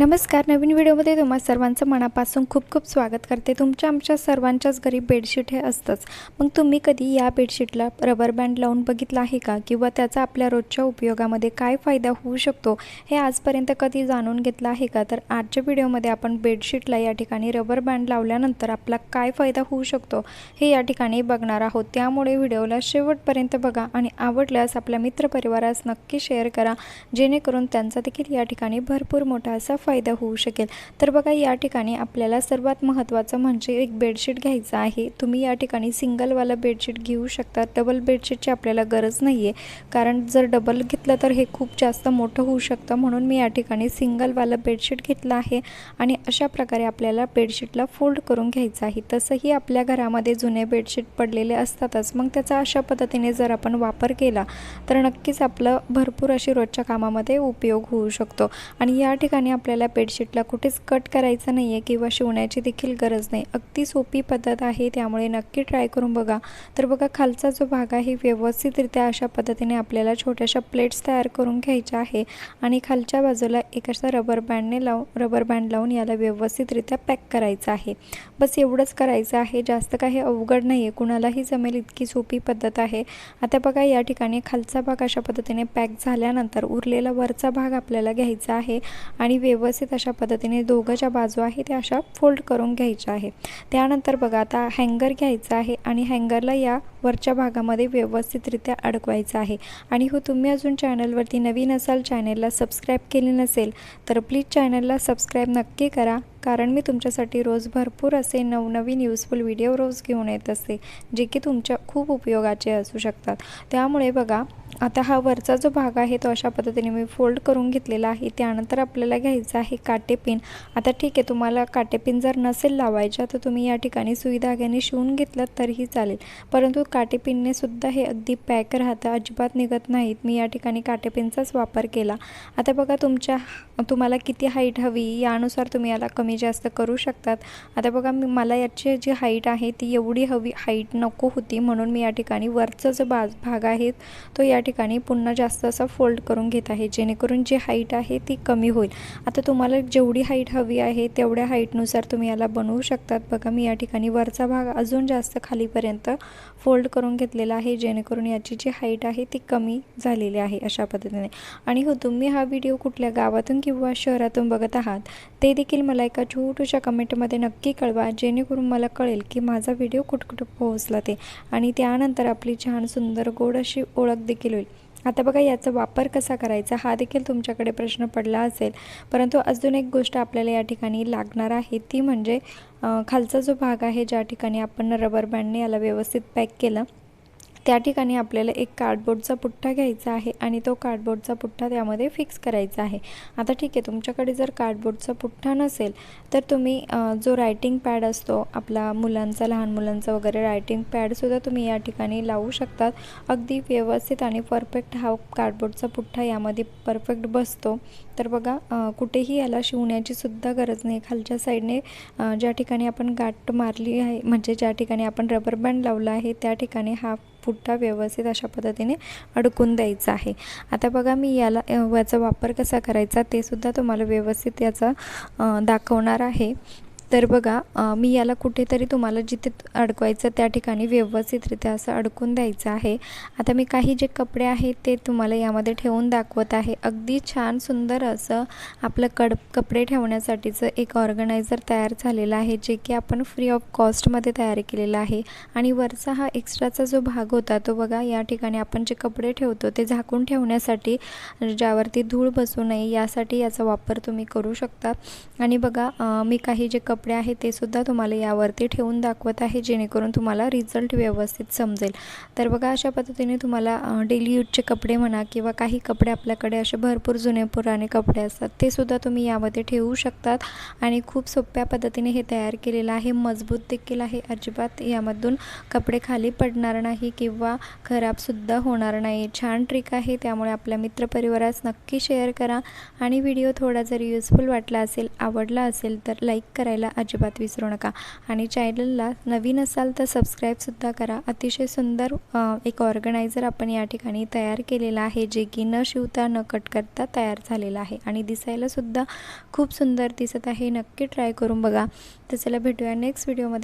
नमस्कार नवीन व्हिडिओमध्ये तुम्हा सर्वांचं मनापासून खूप खूप स्वागत करते. तुमच्या आमच्या सर्वांच्याच घरी बेडशीट हे असतंच. मग तुम्ही कधी या बेडशीटला रबर बँड लावून बघितलं आहे का? किंवा त्याचा आपल्या रोजच्या उपयोगामध्ये काय फायदा होऊ शकतो? हे आजपर्यंत कधी जाणून घेतलं आहे का? तर आजच्या व्हिडिओमध्ये आपण बेडशीटला या ठिकाणी रबर बँड लावल्यानंतर आपला काय फायदा होऊ शकतो हे या ठिकाणी बघणार आहोत. त्यामुळे व्हिडिओला शेवटपर्यंत बघा आणि आवडल्यास आपल्या मित्रपरिवारास नक्की शेअर करा. जेणेकरून त्यांचा देखील या ठिकाणी भरपूर मोठा असा फायदा होऊ शकेल. तर बघा या ठिकाणी आपल्याला सर्वात महत्त्वाचं म्हणजे एक बेडशीट घ्यायचं आहे. तुम्ही या ठिकाणी सिंगलवाला बेडशीट घेऊ शकता. डबल बेडशीटची आपल्याला गरज नाही आहे कारण जर डबल घेतलं तर हे खूप जास्त मोठं होऊ शकतं. म्हणून मी या ठिकाणी सिंगलवाला बेडशीट घेतलं आहे आणि अशा प्रकारे आपल्याला बेडशीटला फोल्ड करून घ्यायचं आहे. तसंही आपल्या घरामध्ये जुने बेडशीट पडलेले असतातच. मग त्याचा अशा पद्धतीने जर आपण वापर केला तर नक्कीच आपलं भरपूर अशी रोजच्या कामामध्ये उपयोग होऊ शकतो. आणि या ठिकाणी आपल्याला बेडशीटला कुठेच कट करायचं नाही आहे किंवा शिवण्याची देखील गरज नाही. अगदी सोपी पद्धत आहे त्यामुळे नक्की ट्राय करून बघा. तर बघा खालचा जो भाग आहे व्यवस्थितरित्या अशा पद्धतीने आपल्याला छोट्याशा प्लेट्स तयार करून घ्यायच्या आहे आणि खालच्या बाजूला एक असा रबर बँडने लावून रबर बँड लावून याला व्यवस्थितरित्या पॅक करायचं आहे. बस एवढंच करायचं आहे जास्त काही अवघड नाही आहे कुणालाही जमेल इतकी सोपी पद्धत आहे. आता बघा या ठिकाणी खालचा भाग अशा पद्धतीने पॅक झाल्यानंतर उरलेला वरचा भाग आपल्याला घ्यायचा आहे आणि व्यवस्थित व्यवस्थित अशा पद्धतीने दोघं ज्या बाजू आहे त्या अशा फोल्ड करून घ्यायच्या आहे त्यानंतर बघा आता हँगर घ्यायचा आहे आणि हँगरला या वरच्या भागामध्ये व्यवस्थितरित्या अडकवायचं आहे. आणि हो तुम्ही अजून चॅनलवरती नवीन असाल चॅनलला सबस्क्राईब केली नसेल तर प्लीज चॅनलला सबस्क्राईब नक्की करा. कारण मी तुमच्यासाठी रोज भरपूर असे नवनवीन युजफुल व्हिडिओ रोज घेऊन येत असते जे की तुमच्या खूप उपयोगाचे असू शकतात. त्यामुळे बघा आता हा वरचा जो भाग आहे तो अशा पद्धतीने मी फोल्ड करून घेतलेला आहे. त्यानंतर आपल्याला घ्यायचं आहे काटेपिन आता ठीक आहे तुम्हाला काटेपिन जर नसेल लावायच्या तर तुम्ही या ठिकाणी सुई धाग्याने शिवून घेतलं तरीही चालेल. परंतु काटेपिनने सुद्धा हे अगदी पॅक राहतं अजिबात निघत नाहीत. मी या ठिकाणी काटेपिनचाच वापर केला. आता बघा तुमच्या तुम्हाला किती हाईट हवी यानुसार तुम्ही याला कमी जास्त करू शकतात. आता बघा मी मला याची जी हाईट आहे ती एवढी हवी हाईट नको होती म्हणून मी या ठिकाणी वरचा जो बाज भाग आहे तो या ठिकाणी ठिकाणी पुन्हा जास्त असा फोल्ड करून घेत आहे. जेणेकरून जी हाईट आहे ती कमी होईल. आता तुम्हाला जेवढी हाईट हवी आहे तेवढ्या हाईटनुसार तुम्ही याला बनवू शकतात. बघा मी या ठिकाणी वरचा भाग अजून जास्त खालीपर्यंत फोल्ड करून घेतलेला आहे. जेणेकरून याची जी हाईट आहे ती कमी झालेली आहे अशा पद्धतीने. आणि हो तुम्ही हा व्हिडिओ कुठल्या गावातून किंवा शहरातून बघत आहात ते देखील मला एका छोटूशा कमेंटमध्ये नक्की कळवा. जेणेकरून मला कळेल की माझा व्हिडिओ कुठकुठं पोहोचला ते. आणि त्यानंतर आपली छान सुंदर गोड अशी ओळख देखील होईल. आता बघा याचा वापर कसा करायचा हा देखील तुमच्याकडे प्रश्न पडला असेल. परंतु अजून एक गोष्ट आपल्याला या ठिकाणी लागणार आहे ती म्हणजे खालचा जो भाग आहे ज्या ठिकाणी आपण रबर बँडने याला व्यवस्थित पॅक केलं त्या ठिकाणी आपल्याला एक कार्डबोर्डचा पुठ्ठा घ्यायचा आहे आणि तो कार्डबोर्डचा पुठ्ठा त्यामध्ये फिक्स करायचा आहे. आता ठीक आहे तुमच्याकडे जर कार्डबोर्डचा पुठ्ठा नसेल तर तुम्ही जो रायटिंग पॅड असतो आपला मुलांचा लहान मुलांचा वगैरे रायटिंग पॅडसुद्धा तुम्ही या ठिकाणी लावू शकतात. अगदी व्यवस्थित आणि परफेक्ट हा कार्डबोर्डचा पुठ्ठा यामध्ये परफेक्ट बसतो. तर बघा कुठेही याला शिवण्याची सुद्धा गरज नाही. खालच्या साईडने ज्या ठिकाणी आपण गाठ मारली आहे म्हणजे ज्या ठिकाणी आपण रबर बँड लावला आहे त्या ठिकाणी हा पुठ्ठा व्यवस्थित अशा पद्धतीने अडकून द्यायचा आहे. आता बघा मी याला याचा वापर कसा करायचा ते सुद्धा तुम्हाला व्यवस्थित याचा दाखवणार आहे. तर बघा मी याला कुठेतरी तुम्हाला जिथे अडकवायचं त्या ठिकाणी व्यवस्थितरित्या असं अडकून द्यायचं आहे. आता मी काही जे कपडे आहेत ते तुम्हाला यामध्ये ठेवून दाखवत आहे. अगदी छान सुंदर असं आपलं कड कपडे ठेवण्यासाठीचं एक ऑर्गनायझर तयार झालेलं आहे जे की आपण फ्री ऑफ कॉस्टमध्ये तयार केलेलं आहे. आणि वरचा हा एक्स्ट्राचा जो भाग होता तो बघा या ठिकाणी आपण जे कपडे ठेवतो ते झाकून ठेवण्यासाठी ज्यावरती धूळ बसू नये यासाठी याचा वापर तुम्ही करू शकता. आणि बघा मी काही जे कप कपडे आहे ते सुद्धा तुम्हाला यावरती ठेवून दाखवत आहे जेणेकरून तुम्हाला रिझल्ट व्यवस्थित समजेल. तर बघा अशा पद्धतीने तुम्हाला डेली यूजचे कपडे म्हणा किंवा काही कपडे आपल्याकडे असे भरपूर जुने पुराणे कपडे असतात ते सुद्धा तुम्ही यामध्ये ठेवू शकतात. आणि खूप सोप्या पद्धतीने हे तयार केलेलं आहे मजबूत देखील आहे. अजिबात यामधून कपडे खाली पडणार नाही किंवा खराबसुद्धा होणार नाही. छान ट्रिक आहे त्यामुळे आपल्या मित्रपरिवारास नक्की शेअर करा. आणि व्हिडिओ थोडा जरी युजफुल वाटला असेल आवडला असेल तर लाईक करायला अजिबात विसरू नका. आणि चॅनलला नवीन असाल तर सबस्क्राईबसुद्धा करा. अतिशय सुंदर एक ऑर्गनायझर आपण या ठिकाणी तयार केलेला आहे जे की न शिवता न कट करता तयार झालेलं आहे. आणि दिसायलासुद्धा खूप सुंदर दिसत आहे. नक्की ट्राय करून बघा. तर चला भेटूया नेक्स्ट व्हिडिओमध्ये